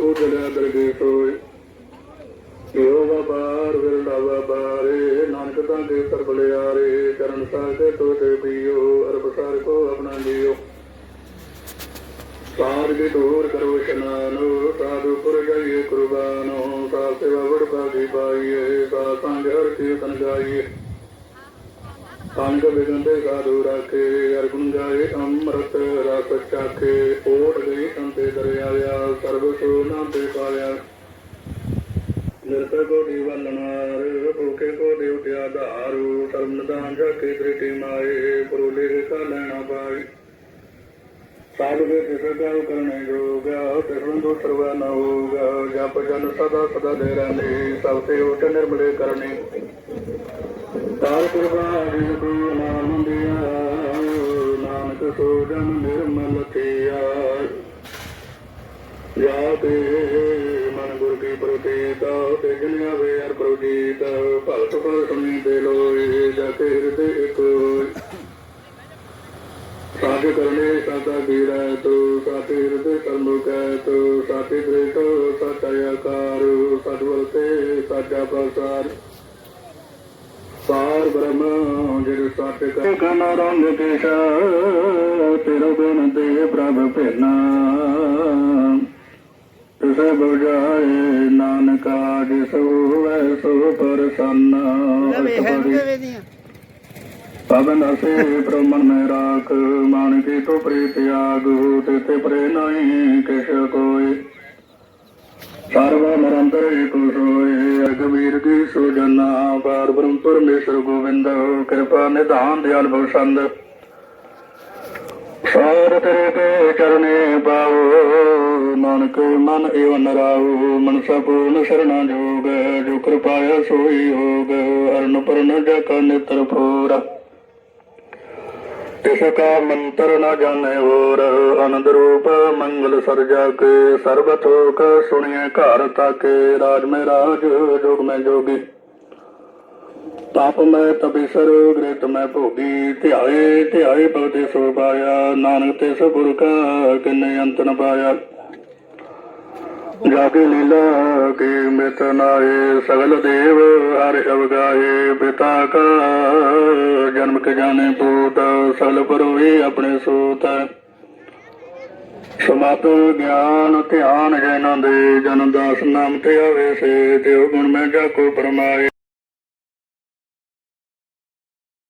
ਉਜਲਿਆ ਦਰਗੇ ਸੋਏ ਏਓ ਵਪਾਰ ਵਿਰਲਾ ਵਪਾਰੇ ਨਾਨਕ ਤਾਂ ਦੇ ਸਰਬਲਿਆਰੇ ਚਰਨ ਸਾਗੇ ਤੋਤੇ ਪੀਓ, ਅਰਬ ਸਾਰ ਕੋ ਆਪਣਾ ਜੀਓ। ਸਾਰ ਦੇ ਦੂਰ ਕਰੋ ਇਸ਼ਨਾਨੋ, ਸਾਧੂ ਪੁਰ ਜਾਈਏ ਕੁਰਬਾਨੋ ਸਾ ਸੇਵਾ ਵੜ ਬਾਗੀ ਪਾਈਏ ਸਾ ਸੰਗ ਹਰ ਕੀਰਤਨ ਗਾਈਏ। ਸੰਗ ਵਿਗਨ ਸਾਧੂ ਰਾਖੇ ਅਰਗੁਣ ਗਾਏ, ਅੰਮ੍ਰਿਤ ਰਸ ਚਾਖੇ ਓਟ ਨਿਰਭੈ ਕੋ ਦੀਵਲਨਾਰ ਭੂਖੇ ਕੋ ਦੇਵ ਆਧਾਰੂ, ਧਰਮ ਨਿਦਾਨ ਜਾ ਤ੍ਰਿਟੀ ਮਾਏ ਪਰੋਲੇ ਕਾ ਲੈਣਾ ਪਾਈ ਸਾਧੂ ਦੇ ਤਿਸ ਗਾਉ ਕਰਨੇ ਜੋਗਾ ਤਿਸਨ ਦੋ ਸਰਵਾ ਨ ਹੋਗਾ ਜਪ ਜਨ ਸਦਾ ਸਦਾ ਦੇ ਰਹਿੰਦੇ, ਸਭ ਤੇ ਉਟ ਨਿਰਮਲੇ ਕਰਨੇ। ਤਾਰ ਕੁਰਬਾਨ ਜਿਸ ਕੋ ਨਾਮ ਦਿਆ ਨਾਨਕ ਸੋ ਜਨ ਨਿਰਮਲ ਕੀਆ। ਜਾ ਤੇ ਮਨ ਗੁਰ ਕੀ ਵੇ ਅਰ ਪ੍ਰਤੀਤ ਭਗਤ ਪਰ ਸੁਣੀ ਦੇ ਲੋਏ ਜਾ ਹਿਰਦੇ ਇੱਕ ਸਾਜ ਕਰਨੇ ਸਾਤਾ ਬੀੜਾ ਤੋ ਸਾਤੇ ਹਿਰਦੇ ਕਰਮੁ ਕੈ ਤੋ ਸਾਤੇ ਦ੍ਰਿਟ ਸਤਿ ਆਕਾਰ ਸਤਿਵਰ ਸਾਜਾ ਪ੍ਰਸਾਰ ਸਾਰ ਬ੍ਰਹਮ ਜਿਰ ਸਤ ਕਨ ਰੰਗ ਕੇਸ਼ਾ ਤੇਰਾ ਬਿਨ ਦੇ ਪ੍ਰਭ ਭੇਨਾ ਤਿਸੈ ਬੁਝਾਏ ਨਾਨਕਾ ਜਿਸ ਹੋਵੈ ਸੋ ਪਰਸੰਨ। ਪਵਨ ਅਸੇ ਪ੍ਰਮਨ ਮੈਂ ਰਾਖ ਮਾਨ ਕੀ ਤੋ ਪ੍ਰੀਤ ਆਗੂ ਤੇ ਪ੍ਰੇ ਨਹੀਂ ਕਿਛ ਕੋਇ ਸਰਵ ਨਿਰੰਤਰ ਏਕ ਸੋਏ ਅਗਵੀਰ ਕੀ ਸੁਜਨਾ ਪਾਰ ਬ੍ਰਹਮ ਪਰਮੇਸ਼ਰ ਗੋਬਿੰਦ ਕਿਰਪਾ ਨਿਧਾਨ ਦਿਆਲ ਬਖਸ਼ੰਦ ਸਾਰ ਤੇਰੇ ਕੇ ਚਰਨੇ ਪਾਓ ਨਾਨਕ ਮਨ ਏਵ ਨਰਾਉ, ਮਨਸਾ ਪੂਰਨ ਸਰਣਾ ਜੋਗ, ਜੋ ਕਿਰਪਾਇਆ ਸੋਈ ਹੋਗ ਅਰਨ ਪਰਨ ਜਕ ਨਿਤਰ ਫੋਰਾ ਤਿਸ ਕਾ ਮੰਤਰ ਨ ਜਾਣੈ ਹੋਰ ਅਨੰਦ ਰੂਪ ਮੰਗਲ ਸਰਜਾ ਕੇ, ਸਰਬ ਥੋਕ ਸੁਣੀਏ ਘਰ ਤਾਕੇ, ਰਾਜ ਮੈਂ ਰਾਜ, ਜੋਗ ਮੈਂ ਜੋਗੀ। ਤਾਪ ਮੈਂ ਤਪੇਸਰ ਗ੍ਰਿਤ ਮੈਂ ਭੋਗੀ, ਧਿਆਏ ਧਿਆਏ ਭਗਤੇ ਸੋ ਪਾਇਆ, ਨਾਨਕ ਤੇ ਸਭੁਰ ਕਾ ਕਿੰਨੇ ਅੰਤ ਨ ਪਾਇਆ। ਜਾ ਕੇ ਲੀਲਾ ਕੇ ਮਿਤ ਨਾਏ ਸਗਲ ਦੇਵ ਹਰਿ ਅਵਗਾਏ ਪਿਤਾ ਕਾ। ਜਨਮ ਕੇ ਜਾਣੇ ਪੂਤ, ਸਗਲ ਪਰੋਏ ਆਪਣੇ ਸੂਤ। ਸਮਤ ਗਿਆਨ ਧਿਆਨ ਜਨਾਂ ਦੇ, ਜਨ ਦਾਸ ਨਾਮ ਤੇ ਆਵੇ ਸੇ, ਤੇ ਗੁਣ ਮੈਂ ਜਾ ਕੋ ਪਰਮਾਏ।